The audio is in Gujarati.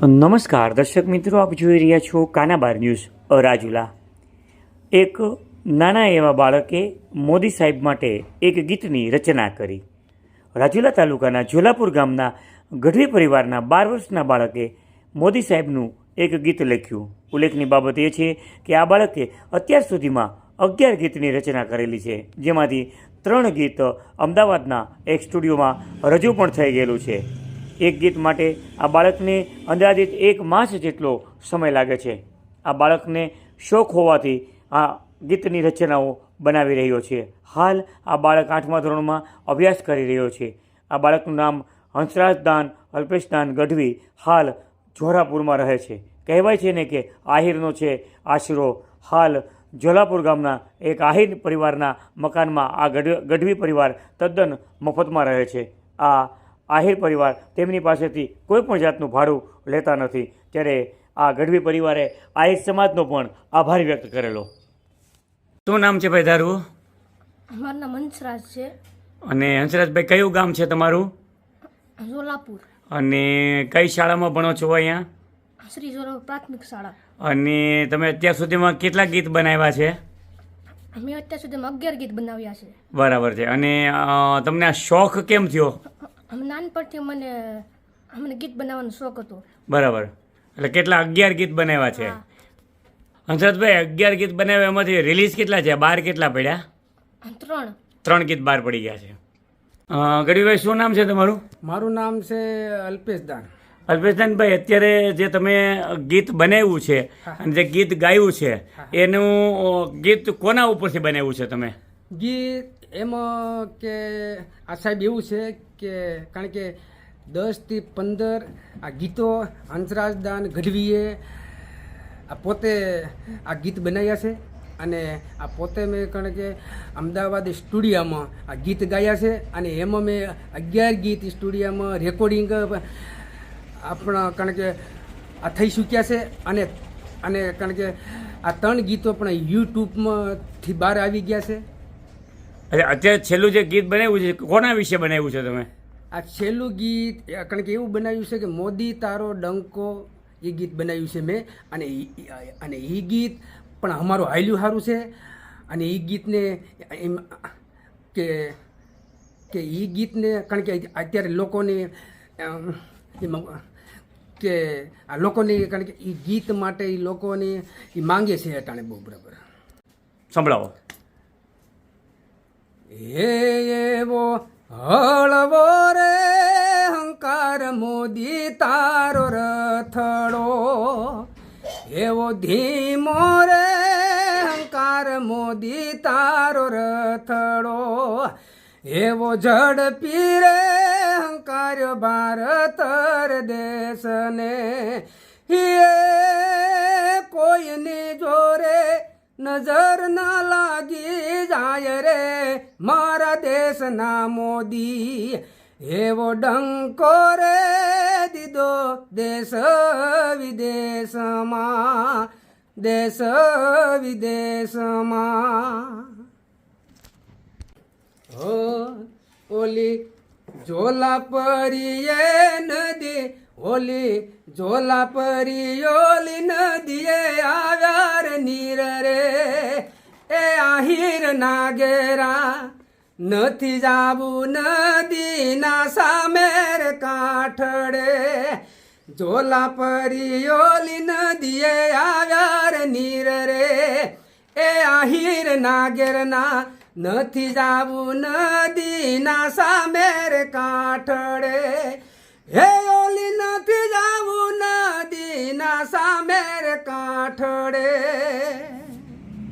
નમસ્કાર, દર્શક મિત્રો, આપ જોઈ રહ્યા છો કાનાબાર ન્યૂઝ રાજુલા એક નાના એવા બાળકે મોદી સાહેબ માટે એક ગીતની રચના કરી. રાજુલા તાલુકાના જોલાપુર ગામના ગઢવી પરિવારના બાર વર્ષના બાળકે મોદી સાહેબનું એક ગીત લખ્યું. ઉલ્લેખની બાબત એ છે કે આ બાળકે અત્યાર સુધીમાં અગિયાર ગીતની રચના કરેલી છે, જેમાંથી ત્રણ ગીત અમદાવાદના એક સ્ટુડિયોમાં રજૂ પણ થઈ ગયેલું છે. એક ગીત માટે આ બાળકને અંદાજિત એક માસ જેટલો સમય લાગે છે. આ બાળકને શોખ હોવાથી આ ગીતની રચનાઓ બનાવી રહ્યો છે. હાલ આ બાળક આઠમા ધોરણમાં અભ્યાસ કરી રહ્યો છે. આ બાળકનું નામ હંસરાજ દાન અલ્પેશ દાન ગઢવી હાલ જોરાપુરમાં રહે છે. કહેવાય છે ને કે આહિરનો છે આશરો. હાલ જોલાપુર ગામના એક આહિર પરિવારના મકાનમાં આ ગઢ, ગઢવી પરિવાર તદ્દન મફતમાં રહે છે. આ આહિર પરિવાર તેમની પાસેથી કોઈ પણ જાતનું ભાડું લેતા નથી. ત્યારે આ ગઢવી પરિવારે આહિર સમાજનો પણ આભાર વ્યક્ત કરેલો. શું નામ છે ભાઈ તારું મારું નામ હંસરાજ છે. અને હંસરાજભાઈ કયું ગામ છે તમારું? સોલાપુર અને કઈ શાળામાં ભણો છો અહીંયા? શ્રી જોરાપુર પ્રાથમિક શાળા. અને તમે અત્યાર સુધીમાં કેટલા ગીત બનાવ્યા છે? મેં અત્યાર સુધીમાં અગિયાર ગીત બનાવ્યા છે. બરાબર છે. અને તમને આ શોખ કેમ થયો? અમે નાનપણથી મને અમને ગીત બનાવવાનો શોખ હતો. બરાબર. એટલે કેટલા અગિયાર ગીત બનાવ્યા છે? હંસરતભાઈ અગિયાર ગીત બનાવ્યા એમાંથી રિલીઝ કેટલા છે બાર કેટલા પડ્યા? ત્રણ. ત્રણ ગીત બહાર પડી ગયા છે. અ, ગઢવીભાઈ શું નામ છે તમારું? મારું નામ છે અલ્પેશ દાન. અલ્પેશદાનભાઈ અત્યારે જે તમે ગીત બનાવ્યું છે અને જે ગીત ગાયું છે એનું ગીત કોના ઉપરથી બનાવ્યું છે તમે? ગીત એમાં કે આ સાહેબ એવું છે કે કારણ કે દસથી પંદર આ ગીતો હંસરાજદાન ગઢવીએ આ પોતે આ ગીત બનાવ્યા છે અને આ પોતે મેં કારણ કે અમદાવાદ સ્ટુડિયોમાં આ ગીત ગાયા છે અને એમાં મેં અગિયાર ગીત સ્ટુડિયોમાં રેકોર્ડિંગ આપણા કારણ કે આ થઈ ચૂક્યા છે અને અને કારણ કે આ ત્રણ ગીતો પણ યુટ્યુબમાંથી બહાર આવી ગયા છે. અચ્છા અત્યારે છેલ્લું જે ગીત બનાવ્યું છે કોના વિશે બનાવ્યું છે તમે? આ છેલ્લું ગીત કારણ કે એવું બનાવ્યું છે કે મોદી તારો ડંકો એ ગીત બનાવ્યું છે મેં. અને અને એ ગીત પણ અમારું હાલ્યું સારું છે. અને એ ગીતને એમ કે કે એ ગીતને કારણ કે અત્યારે લોકોને કે આ લોકોને કારણ કે એ ગીત માટે એ લોકોને એ માંગે છે અટાણે બહુ બરાબર. સંભળાવો. એવો હળવો રે, હંકાર મોદી તારો રથડો. એવો ધીમો રે, હંકાર મોદી તારો રથડો. એવો ઝડપી રે, હંકાર ભારત દેશને. કોઈની જોરે નજર ના લાગી જાય રે મારા દેશના મોદી. એવો ડંકો રે દીધો દેશ વિદેશમાં દેશ વિદેશમાં. હો ઓલી ઝોલા પરીએ નદી, ઓલી ઝોલા પરી ઓલી નદીએ આવ્યા રે નીર રે. એ આહીર નાગેરા, નથી જાવું નદીના સામેર કાંઠડે. જોલા પરિયોલી નદીએ આવ્યા રે નીર રે એ આહીર નાગેરના, નથી જાવું નદીના સામેર કાંઠડે. હે ઓલી, નથી જાવું નદીના સામેર કાંઠડે.